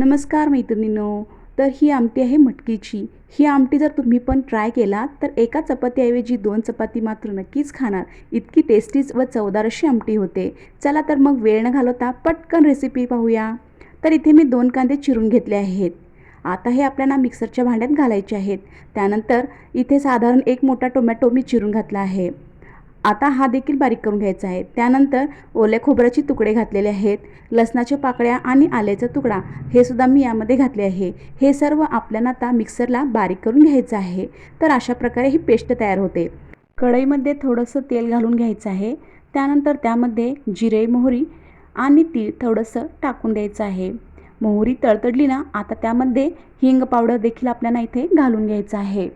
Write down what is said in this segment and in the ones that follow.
नमस्कार मैत्रिणींनो तर ही आमटी आहे मटकीची. ही आमटी जर तुम्ही पण ट्राय केला तर एका चपातीऐवजी दोन चपाती मात्र नक्कीच खाणार. इतकी टेस्टीच व चवदार अशी आमटी होते. चला तर मग वेळ न घालवता पटकन रेसिपी पाहूया. तर इथे मी दोन कांदे चिरून घेतले आहेत. आता हे आपल्याला मिक्सरच्या भांड्यात घालायचे आहेत. त्यानंतर इथे साधारण एक मोठा टोमॅटो मी चिरून घातला आहे. आता हा देखील बारीक करून घ्यायचा आहे. त्यानंतर ओल्या खोबऱ्याचे तुकडे घातलेले आहेत लसणाच्या पाकळ्या आणि आल्याचा तुकडा हे सुद्धा मी यामध्ये घातले आहे. हे सर्व आपल्याला आता मिक्सरला बारीक करून घ्यायचं आहे. तर अशा प्रकारे ही पेस्ट तयार होते. कढईमध्ये थोडंसं तेल घालून घ्यायचं आहे. त्यानंतर त्यामध्ये जिरे मोहरी आणि तीळ थोडंसं टाकून द्यायचं आहे. मोहरी तळतडली ना आता त्यामध्ये हिंग पावडर देखील आपल्याला इथे घालून घ्यायचं आहे.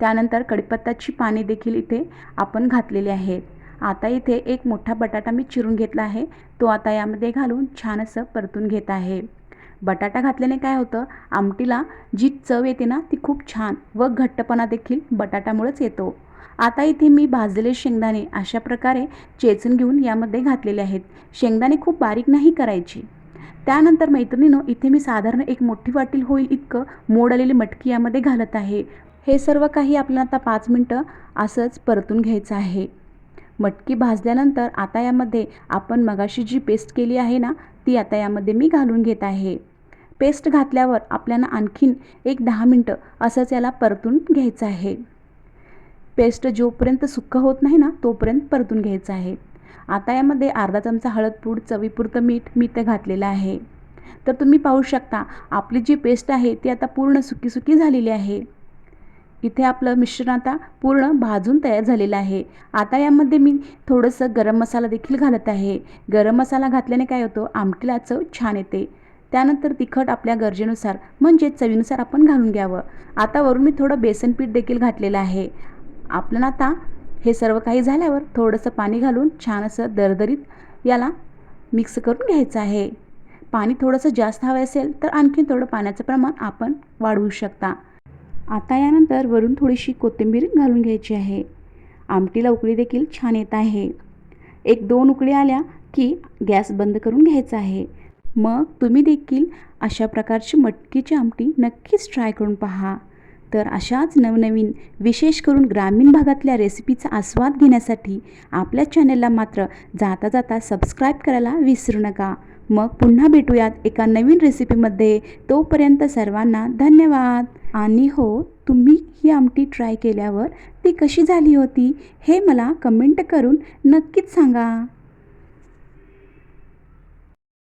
त्यानंतर कडीपत्ताची पाने देखील इथे आपण घातलेली आहेत. आता इथे एक मोठा बटाटा मी चिरून घेतला आहे. तो आता यामध्ये घालून छान असं परतून घेत आहे. बटाटा घातल्याने काय होतं? आमटीला जी चव येते ना ती खूप छान व घट्टपणा देखील बटाट्यामुळेच येतो. आता इथे मी भाजलेले शेंगदाणे अशा प्रकारे चेचून घेऊन यामध्ये घातलेले आहेत. शेंगदाणे खूप बारीक नाही करायची. त्यानंतर मैत्रिणीनं इथे मी साधारण एक मोठी वाटील होईल इतकं मोड आलेली मटकी यामध्ये घालत आहे. हे सर्व काही आपल्याला आता पाच मिनटं असंच परतून घ्यायचं आहे. मटकी भाजल्यानंतर आता यामध्ये आपण मगाशी जी पेस्ट केली आहे ना ती आता यामध्ये मी घालून घेत आहे. पेस्ट घातल्यावर आपल्याला आणखीन एक दहा मिनटं असंच याला परतून घ्यायचं आहे. पेस्ट जोपर्यंत सुक्क होत नाही ना तोपर्यंत परतून घ्यायचं आहे. आता यामध्ये अर्धा चमचा हळदपूड चवीपुरतं मीठ मी ते घातलेलं आहे. तर तुम्ही पाहू शकता आपली जी पेस्ट आहे ती आता पूर्ण सुकी सुकी झालेली आहे. इथे आपलं मिश्रण आता पूर्ण भाजून तयार झालेलं आहे. आता यामध्ये मी थोडंसं गरम मसाला देखील घालत आहे. गरम मसाला घातल्याने काय होतं? आमटीला चव छान येते. त्यानंतर तिखट आपल्या गरजेनुसार म्हणजे चवीनुसार आपण घालून घ्यावं. आता वरून मी थोडं बेसन पीठ देखील घातलेलं आहे. आपल्याला आता हे सर्व काही झाल्यावर थोडंसं पाणी घालून छान असं दरदरीत याला मिक्स करून घ्यायचं आहे. पाणी थोडंसं जास्त हवं असेल तर आणखी थोडं पाण्याचं प्रमाण आपण वाढवू शकता. आता यानंतर वरून थोडीशी कोथिंबीर घालून घ्यायची आहे. आमटीला उकळी देखील छान येत आहे. एक दोन उकळी आल्या की गॅस बंद करून घ्यायचा आहे. मग तुम्ही देखील अशा प्रकारची मटकीची आमटी नक्कीच ट्राय करून पहा. तर अशाच नवनवीन विशेष करून ग्रामीण भागातल्या रेसिपीचा आस्वाद घेण्यासाठी आपल्या चॅनलला मात्र जाता जाता सबस्क्राईब करायला विसरू नका. मग पुन्हा भेटूयात एका नवीन रेसिपीमध्ये तोपर्यंत सर्वांना धन्यवाद. आणि हो तुम्ही ही आमटी ट्राय केल्यावर ती कशी झाली होती हे मला कमेंट करून नक्कीच सांगा.